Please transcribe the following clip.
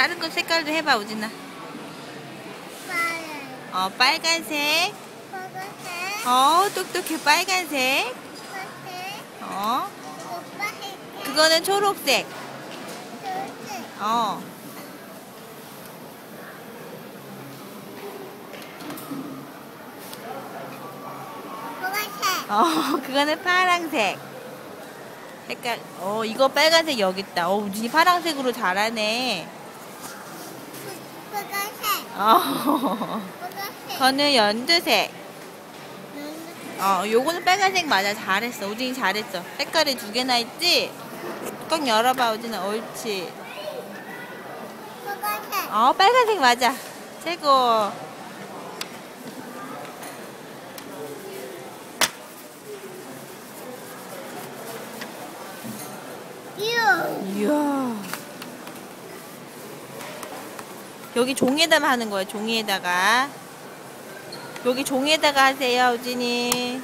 다른 거 색깔도 해봐 우진아. 빨간, 어 빨간색. 빨간색, 어 똑똑해 빨간색. 빨간색, 어. 오빠 해. 그거는 초록색. 초록색, 어. 보라색, 어, 그거는 파랑색. 색깔, 어, 이거 빨간색 여기 있다. 어, 우진이 파랑색으로 잘하네. 빨간색, 어, 빨간색. 그거는 연두색. 어, 요거는 빨간색 맞아. 잘했어. 우진이 잘했어. 색깔이 두 개나 있지? 꼭 열어봐, 우진아. 옳지. 빨간색, 어, 빨간색 맞아. 최고. 유, 이야. 여기 종이에다만 하는 거예요. 종이에다가. 여기 종이에다가 하세요, 우진이.